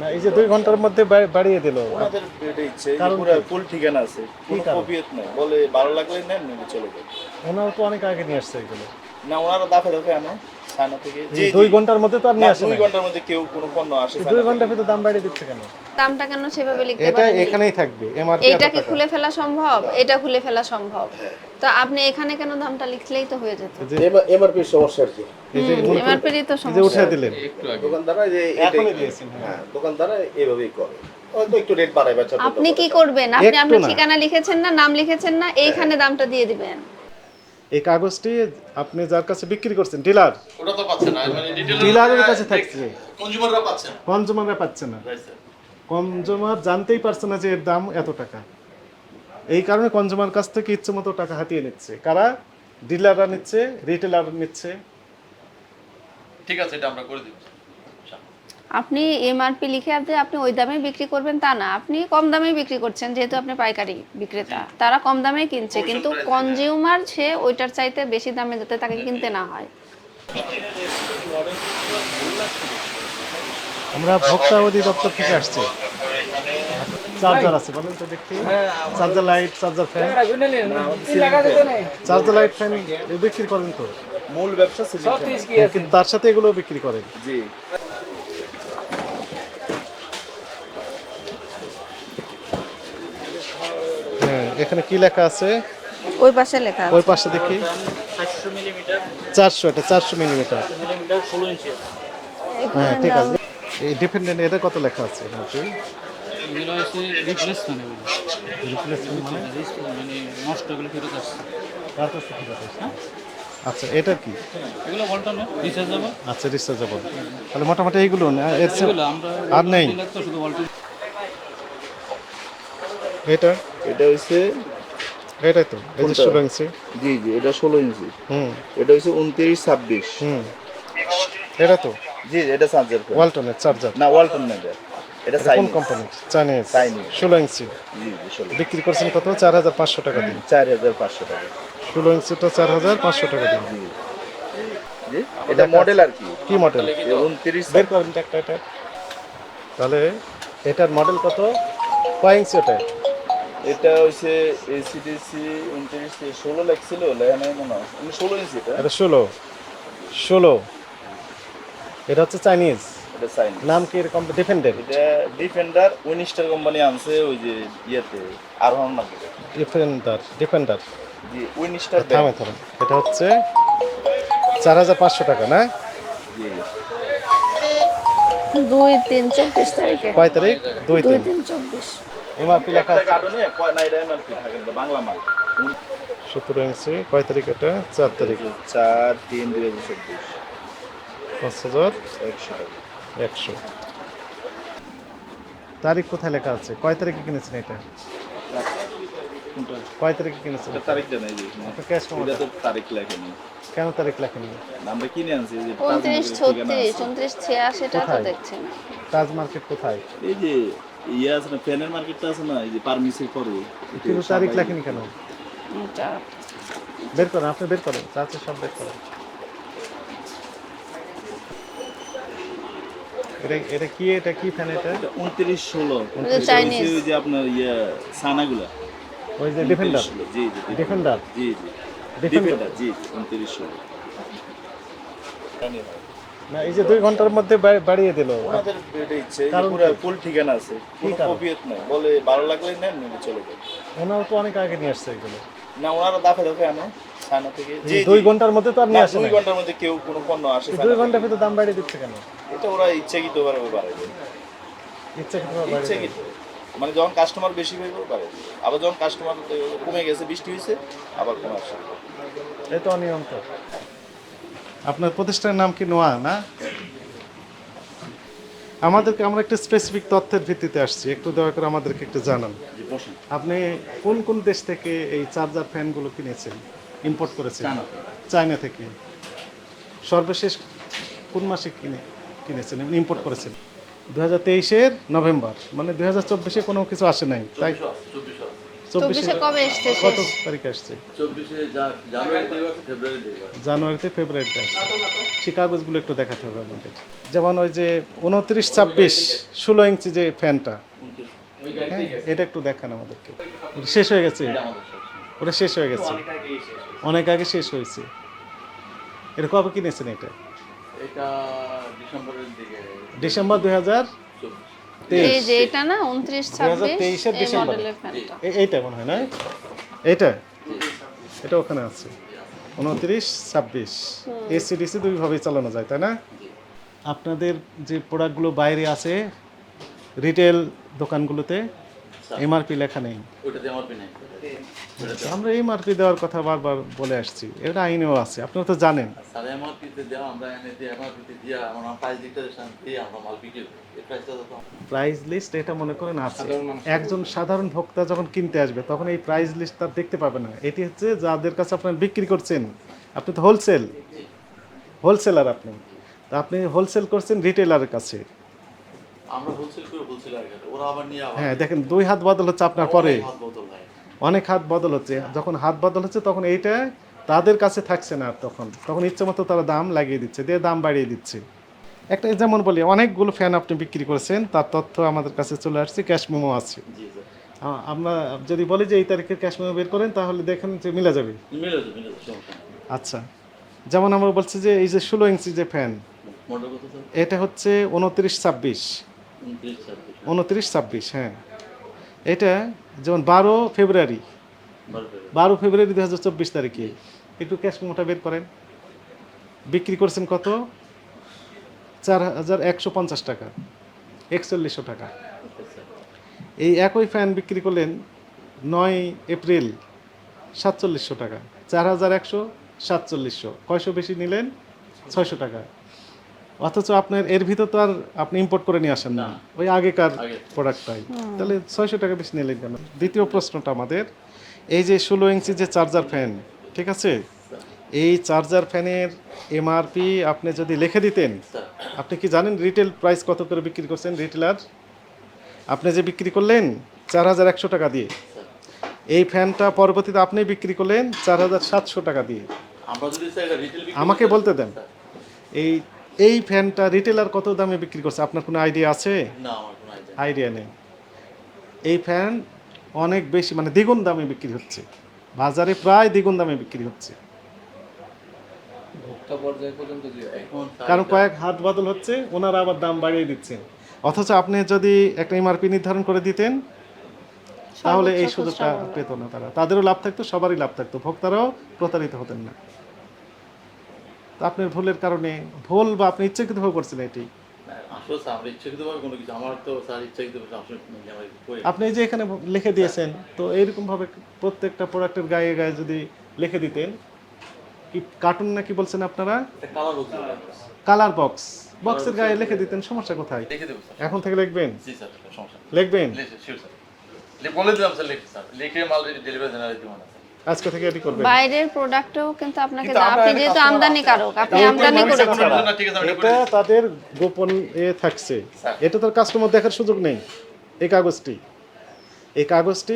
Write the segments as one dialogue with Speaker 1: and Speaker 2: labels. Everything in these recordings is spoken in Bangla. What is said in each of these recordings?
Speaker 1: না এই যে দুই ঘন্টার মধ্যে বাড়িয়ে দিল
Speaker 2: ওনাদের এটা ইচ্ছে পুরো ফুল ঠিকানা আছে কোনো কপিয়ত নাই বলে ভালো লাগলে নেন চলে যাবে
Speaker 1: ওনারা তো অনেক আগে নিয়ে আসছে এগুলো
Speaker 2: না ওনারা দাফে দাফে আনো আপনি এখানে
Speaker 3: কেন দামটা লিখলেই তো হয়ে যেত
Speaker 2: সমস্যা হ্যাঁ। হ্যাঁ,
Speaker 3: আপনি কি করবেন আপনি আপনার ঠিকানা লিখেছেন না নাম লিখেছেন না এইখানে হ্যাঁ। দামটা দিয়ে দিবেন
Speaker 1: এই কাগজটি আপনি যার কাছে বিক্রি করছেন ডিলার
Speaker 2: ওটা তো পাচ্ছে না
Speaker 1: মানে ডিলারের কাছে থাকছে
Speaker 2: কনজিউমাররা পাচ্ছে না
Speaker 1: কনজিউমাররা পাচ্ছে না কনজিউমার জানতেই পারছে না যে এর দাম এত টাকা এই কারণে কনজিউমার কাছ থেকে ইচ্ছে মতো টাকা হাতিয়ে নিচ্ছে কারা ডিলাররা নিচ্ছে রিটেলার নিচ্ছে
Speaker 2: ঠিক আছে এটা আমরা করে দিচ্ছি
Speaker 3: আপনি এমআরপি লিখে আপনি আপনি ওই দামে বিক্রি করবেন তা না আপনি কম দামে বিক্রি করছেন যেহেতু আপনি পাইকারি বিক্রেতা তারা কম দামে কিনছে কিন্তু কনজিউমার সে ওইটার চাইতে বেশি দামে যাতে তাকে কিনতে না হয়
Speaker 1: আমরা ভোক্তা অধিদপ্তর থেকে আসছি চার্জার আছে বলেন তো দেখি charger light charger fan charger light fan বিক্রি করেন তো মূল ব্যবসা কিন্তু তার সাথে এগুলো বিক্রি করেন জি এখানে কি লেখা আছে ওই পাশে লেখা ওই পাশে দেখি
Speaker 2: 400 মিমি
Speaker 1: 400 এটা 400 মিমি
Speaker 2: 16 ইঞ্চি
Speaker 1: হ্যাঁ ঠিক আছে এই ডিপেন্ডেন্ট এটা কত লেখা আছে মোটামুটি আচ্ছা এটা কি আচ্ছা রিচার্জেবল তাহলে মোটামুটি এইগুলো আর নেই এটা এটা হইছে এটাই তো এই ষোলো ইঞ্চি
Speaker 2: জি জি এটা ষোলো ইঞ্চি হুম এটা হচ্ছে উনত্রিশ ছাব্বিশ হুম এটা তো জি এটা চার্জার
Speaker 1: ওয়ালটনের চার্জার
Speaker 2: না ওয়ালটন এটা কোন
Speaker 1: কোম্পানি চাইনিজ চাইনিজ ষোলো ইঞ্চি বিক্রি করছেন কত চার হাজার পাঁচশো টাকা দিন
Speaker 2: চার হাজার পাঁচশো টাকা
Speaker 1: ষোলো ইঞ্চিটা চার হাজার পাঁচশো টাকা দিন
Speaker 2: এটা মডেল আর কি কি মডেল উনত্রিশ
Speaker 1: একটা এটা তাহলে এটার মডেল কত কয় ইঞ্চি ওটা
Speaker 2: এটা হইছে এসিডিসি উনত্রিশ ষোলো লাগছিল লেখা মনে হয় ষোলো ইঞ্চি এটা
Speaker 1: এটা ষোলো ষোলো এটা হচ্ছে চাইনিজ এটা চাইনিজ নাম কি এরকম ডিফেন্ডার
Speaker 2: এটা ডিফেন্ডার উইনিস্টার কোম্পানি আনছে ওই যে ইয়েতে আরোহণ নাকি
Speaker 1: ডিফেন্ডার ডিফেন্ডার
Speaker 2: জি উইনিস্টার
Speaker 1: থামে থামে এটা হচ্ছে চার হাজার পাঁচশো টাকা না জি
Speaker 3: দুই তিন চব্বিশ তারিখে
Speaker 1: কয় তারিখ দুই তিন চব্বিশ এমআরপি লেখা সতেরো তারিখ চার তারিখ চার হাজার একশো একশো তারিখ কোথায় লেখা আছে কয় তারিখে কিনেছেন এটা কয় তারিখে কিনেছেন
Speaker 2: তারিখ তো তারিখ লেখেনি
Speaker 1: কেন তারিখ লেখেনি তাজ মার্কেট কোথায়
Speaker 2: ইয়ে আছে না ফ্যানের মার্কেটটা আছে না এই যে
Speaker 1: কিন্তু তারিখ ইয়ে। লেখেনি কেন বের করেন আপনি বের করেন সব বের করেন এটা কি এটা কি এটা
Speaker 2: উনত্রিশ ষোলো যে আপনার ইয়ে সানাগুলা ওই যে defender G G defender G
Speaker 1: G defender
Speaker 2: G উনত্রিশ ষোলো
Speaker 1: না এই যে দুই ঘন্টার মধ্যে বাড়িয়ে দিল
Speaker 2: ওনাদের এটা ইচ্ছে পুরো ফুল ঠিকানা আছে কোনো কপিয়ত নাই বলে ভালো লাগলে নেন নিয়ে চলে যাবে
Speaker 1: ওনারা তো অনেক আগে নিয়ে আসছে এগুলো
Speaker 2: না ওনারা দাফে দাফে আনো ছানা থেকে দুই ঘন্টার মধ্যে তো আর নিয়ে আসে দুই ঘন্টার মধ্যে কেউ কোনো পণ্য আসে
Speaker 1: দুই ঘন্টার ভিতরে দাম বাড়িয়ে দিচ্ছে কেন
Speaker 2: এটা ওরা ইচ্ছাকৃত ভাবে বাড়ায় ইচ্ছাকৃত ইচ্ছাকৃত মানে যখন কাস্টমার বেশি হয়ে পারে আবার যখন কাস্টমার কমে গেছে বৃষ্টি হয়েছে আবার কমে আসে
Speaker 1: এটা অনিয়ন্ত্রণ আপনার প্রতিষ্ঠানের নাম কি নোয়া না আমাদেরকে আমরা একটা স্পেসিফিক তথ্যের ভিত্তিতে আসছি একটু দয়া করে আমাদেরকে একটু জানান আপনি কোন কোন দেশ থেকে এই চার্জার ফ্যানগুলো কিনেছেন ইম্পোর্ট করেছেন চায়না থেকে সর্বশেষ কোন মাসে কিনে কিনেছেন ইম্পোর্ট করেছেন দু হাজার তেইশের নভেম্বর মানে দু হাজার চব্বিশে কোনো কিছু আসে নাই
Speaker 2: তাই
Speaker 3: চব্বিশে কবে
Speaker 1: তারিখ আসছে জানুয়ারিতে ফেব্রুয়ারিতে আসছে সেই কাগজগুলো একটু দেখাতে হবে আমাদের যেমন ওই যে উনত্রিশ ছাব্বিশ ষোলো ইঞ্চি যে ফ্যানটা হ্যাঁ এটা একটু দেখান আমাদেরকে শেষ হয়ে গেছে ওটা শেষ হয়ে গেছে অনেক আগে শেষ হয়েছে এটা কবে কিনেছেন এটা ডিসেম্বর দুই হাজার এই যে মনে হয় না এটা ওখানে আছে চালানো যায় তাই না আপনাদের যে প্রোডাক্টগুলো বাইরে আছে রিটেল দোকানগুলোতে আচ্ছা। এমআরপি লেখা নেই আমরা এমআরপি দেওয়ার কথা বারবার বলে আসছি এটা আইনেও আছে আপনারা তো জানেন প্রাইস লিস্ট এটা মনে করেন আছে একজন সাধারণ ভোক্তা যখন কিনতে আসবে তখন এই প্রাইস লিস্ট তার দেখতে পাবে না এটি হচ্ছে যাদের কাছে আপনারা বিক্রি করছেন আপনি তো হোলসেল হোলসেলার আপনি তা আপনি হোলসেল করছেন রিটেলারের কাছে হ্যাঁ দেখেন দুই হাত বদল হচ্ছে আপনার পরে অনেক হাত বদল হচ্ছে যখন হাত বদল হচ্ছে তখন এইটা তাদের কাছে থাকছে না আর তখন তখন ইচ্ছে মতো তারা দাম লাগিয়ে দিচ্ছে দিয়ে দাম বাড়িয়ে দিচ্ছে একটা যেমন বলি অনেকগুলো ফ্যান আপনি বিক্রি করেছেন তার তথ্য আমাদের কাছে চলে আসছে ক্যাশ মেমো আছে আমরা যদি বলি যে এই তারিখে ক্যাশ মেমো বের করেন তাহলে দেখেন যে মিলে যাবে আচ্ছা যেমন আমরা বলছি যে এই যে ষোলো ইঞ্চি যে ফ্যান এটা হচ্ছে উনত্রিশ ছাব্বিশ উনত্রিশ ছাব্বিশ হ্যাঁ এটা যেমন বারো ফেব্রুয়ারি বারো ফেব্রুয়ারি দু হাজার চব্বিশ তারিখে একটু ক্যাশ মোটা বের করেন বিক্রি করছেন কত চার হাজার একশো পঞ্চাশ টাকা একচল্লিশশো টাকা এই একই ফ্যান বিক্রি করলেন নয় এপ্রিল সাতচল্লিশশো টাকা চার হাজার একশো সাতচল্লিশশো কয়শো বেশি নিলেন ছয়শো টাকা অথচ আপনার এর ভিতর তো আর আপনি ইম্পোর্ট করে নিয়ে আসেন না ওই আগেকার প্রোডাক্টটাই তাহলে ছয়শো টাকা বেশি নিলেন কেন দ্বিতীয় প্রশ্নটা আমাদের এই যে ষোলো ইঞ্চি যে চার্জার ফ্যান ঠিক আছে এই চার্জার ফ্যানের এমআরপি আপনি যদি লিখে দিতেন আপনি কি জানেন রিটেল প্রাইস কত করে বিক্রি করছেন রিটেলার আপনি যে বিক্রি করলেন চার হাজার একশো টাকা দিয়ে এই ফ্যানটা পরবর্তীতে আপনি বিক্রি করলেন চার হাজার সাতশো টাকা দিয়ে আমাকে বলতে দেন এই এই ফ্যানটা রিটেলার কত দামে বিক্রি করছে আপনার কোনো আইডিয়া আছে আইডিয়া নেই এই ফ্যান অনেক বেশি মানে দ্বিগুণ দামে বিক্রি হচ্ছে বাজারে প্রায় দ্বিগুণ দামে বিক্রি হচ্ছে কারণ কয়েক হাত বাদল হচ্ছে ওনারা আবার দাম বাড়িয়ে দিচ্ছেন অথচ আপনি যদি একটা এমআরপি নির্ধারণ করে দিতেন তাহলে এই সুযোগটা পেত না তারা তাদেরও লাভ থাকতো সবারই লাভ থাকতো ভোক্তারাও প্রতারিত হতেন না তো আপনার ভুলের কারণে ভুল বা আপনি ইচ্ছাকৃতভাবে করছেন এটি আপনি যে এখানে লিখে দিয়েছেন তো এইরকমভাবে প্রত্যেকটা প্রোডাক্টের গায়ে গায়ে যদি লিখে দিতেন কি কার্টুন নাকি বলছেন আপনারা কালার বক্স বক্সের গায়ে লিখে দিতেন সমস্যা কোথায় এখন থেকে লিখবেন লিখবেন
Speaker 2: বলে দিলাম স্যার লিখে মাল ডেলিভারি জেনারেল দিব না
Speaker 1: আজকে থেকে এটি করবেন
Speaker 3: বাইরের প্রোডাক্টও কিন্তু আপনাকে আপনি যেহেতু আমদানি কারক আপনি আমদানি
Speaker 1: করেছেন এটা তাদের গোপন এ থাকছে এটা তার কাস্টমার দেখার সুযোগ নেই এই কাগজটি এই কাগজটি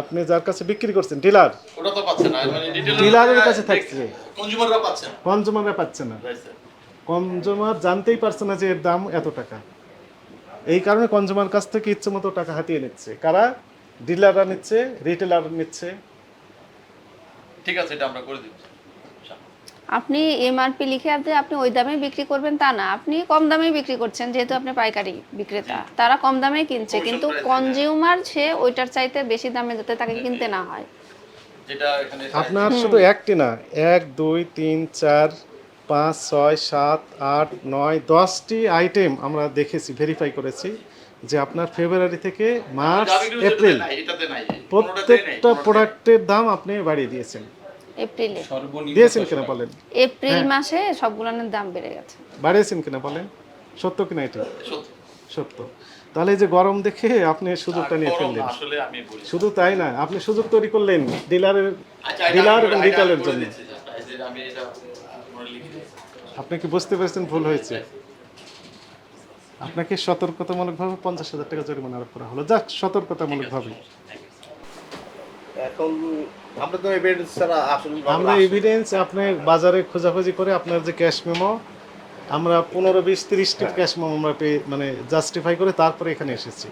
Speaker 1: আপনি যার কাছে বিক্রি করছেন ডিলার
Speaker 2: ওটা তো পাচ্ছে না মানে ডিলারের কাছে থাকছে কনজিউমাররা পাচ্ছে না
Speaker 1: কনজিউমাররা পাচ্ছে না কনজিউমার জানতেই পারছে না যে এর দাম এত টাকা এই কারণে কনজিউমার কাছ থেকে ইচ্ছে মতো টাকা হাতিয়ে নিচ্ছে কারা ডিলাররা নিচ্ছে রিটেলার নিচ্ছে
Speaker 2: ঠিক আছে এটা আমরা করে দিব
Speaker 3: আচ্ছা। আপনি এমআরপি লিখে আপনি আপনি ওই দামে বিক্রি করবেন তা না আপনি কম দামে বিক্রি করছেন যেহেতু আপনি পাইকারি বিক্রেতা তারা কম দামে কিনছে কিন্তু কনজিউমার হ্যাঁ। সে ওইটার চাইতে বেশি দামে যাতে তাকে কিনতে না হয়
Speaker 1: আপনার শুধু একটি না এক দুই তিন চার পাঁচ ছয় সাত আট নয় দশটি আইটেম আমরা দেখেছি ভেরিফাই করেছি যে আপনার ফেব্রুয়ারি থেকে মার্চ এপ্রিল প্রত্যেকটা প্রোডাক্টের দাম আপনি বাড়িয়ে দিয়েছেন এপ্রিলে দিয়েছেন কিনা বলেন
Speaker 3: এপ্রিল হ্যাঁ। মাসে সবগুলোর দাম বেড়ে গেছে
Speaker 1: বাড়িয়েছেন কিনা বলেন সত্য কিনা এটা সত্য তাহলে যে গরম দেখে আপনি সুযোগটা নিয়ে ফেললেন শুধু তাই না আপনি সুযোগ তৈরি করলেন ডিলারের আচ্ছা, ডিলার এবং রিটেলের জন্য আপনি কি বুঝতে পেরেছেন ভুল হয়েছে আপনাকে সতর্কতামূলকভাবে পঞ্চাশ হাজার টাকা জরিমানা আরোপ করা হলো যাক সতর্কতামূলকভাবে
Speaker 2: এখন আমরা তো এভিডেন্স ছাড়া
Speaker 1: আসলে আমরা এভিডেন্স আপনি বাজারে খোঁজাখুঁজি করে আপনার যে ক্যাশ মেমো আমরা পনেরো বিশ তিরিশটি ক্যাশ মেমো আমরা পেয়ে মানে জাস্টিফাই করে তারপরে এখানে এসেছি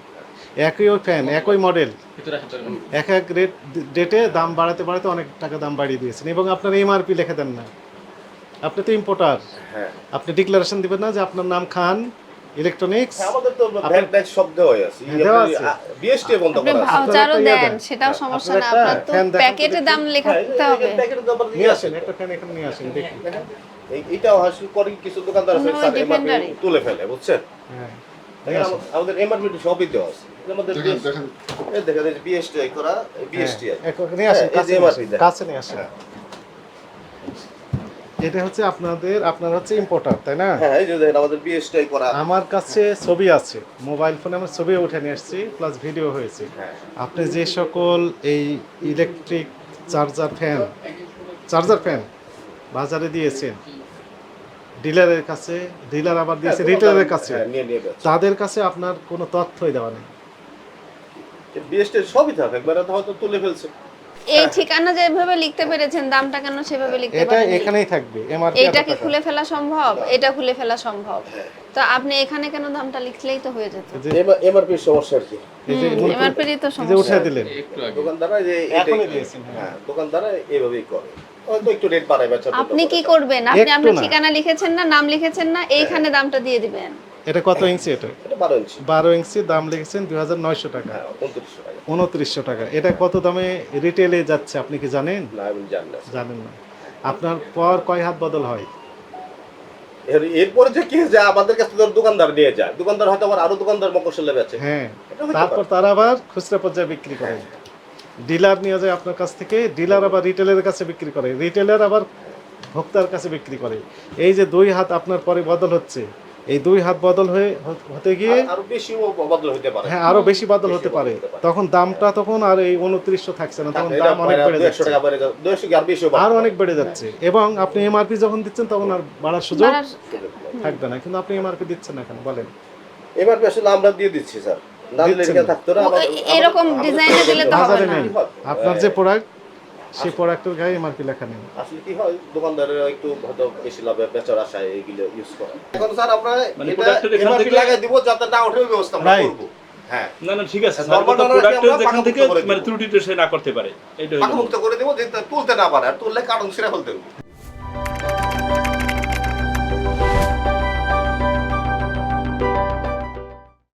Speaker 1: একই ওই ফ্যান একই মডেল এক এক রেট ডেটে দাম বাড়াতে বাড়াতে অনেক টাকা দাম বাড়িয়ে দিয়েছেন এবং আপনার এমআরপি লেখে দেন না আপনি তো ইম্পোর্টার হ্যাঁ। আপনি ডিক্লারেশন দিবেন না যে আপনার নাম খান ইলেকট্রনিক্স
Speaker 2: হ্যাঁ, আমাদের তো ব্যাক ব্যাক শব্দ হয় আছে বিএসটি হ্যাঁ, বন্ধ করা
Speaker 3: আছে চারও ইয়ে দেন সেটাও হ্যাঁ, সমস্যা না আপনার তো প্যাকেটে দাম লেখা হবে
Speaker 2: প্যাকেটে দাম নিয়ে আসেন
Speaker 1: একটা ফ্যান এখানে নিয়ে আসেন দেখি
Speaker 2: এইটাও হাসিল করে কিছু দোকানদার আছে
Speaker 3: তার
Speaker 2: তুলে ফেলে বুঝছেন আমাদের এমআরপি সবই দেওয়া আছে আমাদের দেখেন এই দেখেন বিএসটি করা বিএসটি
Speaker 1: এখন নিয়ে আসেন কাছে নিয়ে আসেন এটা হচ্ছে আপনাদের আপনার হচ্ছে ইম্পোর্টার তাই না
Speaker 2: হ্যাঁ এই যে আমাদের বিএসটাই করা
Speaker 1: আমার কাছে ছবি আছে মোবাইল ফোনে আমার ছবি উঠে নিয়ে এসেছি প্লাস ভিডিও হয়েছে হ্যাঁ। আপনি যে সকল এই electric charger fan charger fan বাজারে দিয়েছেন ডিলারের কাছে ডিলার আবার হ্যাঁ, দিয়েছে রিটেলারের কাছে হ্যাঁ, তাদের কাছে আপনার কোনো তথ্যই দেওয়া নেই
Speaker 2: বিএসটাই সবই থাকে একবার হয়তো তুলে ফেলছে
Speaker 3: এই ঠিকানা যেভাবে লিখতে পেরেছেন দামটা কেন সেভাবে লিখতে
Speaker 1: পারেন এটা এখানেই থাকবে
Speaker 3: এমআরপি এটা কি খুলে ফেলা সম্ভব এটা খুলে ফেলা সম্ভব তো আপনি এখানে কেন দামটা লিখলেই তো হয়ে যেত
Speaker 2: এমআরপি সমস্যা আর কি
Speaker 3: এমআরপি তো সমস্যা যে
Speaker 1: উঠে দিলেন
Speaker 2: দোকানদাররা যে এখনই দিয়েছেন হ্যাঁ।, হ্যাঁ দোকানদাররা এইভাবেই করে
Speaker 3: আপনি কি করবেন আপনি আপনার ঠিকানা লিখেছেন না নাম লিখেছেন না এইখানে হ্যাঁ। দামটা দিয়ে দিবেন
Speaker 1: এটা কত ইঞ্চি এটা বারো ইঞ্চি বারো ইঞ্চি দাম লিখেছেন দুই হাজার নয়শো টাকা হ্যাঁ, উনত্রিশশো টাকা এটা কত দামে রিটেলে যাচ্ছে আপনি কি জানেন জানেন না আপনার পর কয় হাত বদল হয়
Speaker 2: এরপরে যে কি যায় আমাদের কাছে দোকানদার নিয়ে যায় দোকানদার হয়তো আবার আরো দোকানদার মকসলে বেচে হ্যাঁ
Speaker 1: তারপর তারা আবার খুচরা পর্যায়ে বিক্রি করে ডিলার নিয়ে যায় আপনার কাছ থেকে ডিলার আবার রিটেলের কাছে বিক্রি করে রিটেলার আবার ভোক্তার কাছে বিক্রি করে এই যে দুই হাত আপনার পরে বদল হচ্ছে এই দুই হাত বদল হয়ে হতে গিয়ে হ্যাঁ আরো বেশি বদল হতে পারে তখন দামটা তখন আর এই উনত্রিশশো থাকছে না তখন দাম অনেক বেড়ে
Speaker 2: যাচ্ছে
Speaker 1: আরো অনেক বেড়ে যাচ্ছে এবং আপনি এমআরপি যখন দিচ্ছেন তখন আর বাড়ার সুযোগ থাকবে না কিন্তু আপনি এমআরপি দিচ্ছেন না কেন বলেন
Speaker 2: এমআরপি আসলে আমরা দিয়ে দিচ্ছি স্যার
Speaker 3: এরকম ডিজাইনে দিলে তো হবে না
Speaker 1: আপনার যে প্রোডাক্ট সে প্রোডাক্টের আচ্ছা। গায়ে এমআরপি লেখা নেই
Speaker 2: আসলে কি হয় দোকানদারেরা একটু হয়তো বেশি লাভে বেচার আশায় এইগুলো ইউজ করে এখন স্যার আমরা মানে এটা এমআরপি লাগাই দিব যাতে না ওঠে ব্যবস্থা আমরা করব
Speaker 1: হ্যাঁ। না না ঠিক আছে মানে ত্রুটিটা সে না করতে পারে
Speaker 2: এইটা মুক্ত করে দেবো তুলতে না পারে আর তুললে কারণ সেরা ফেলতে হবে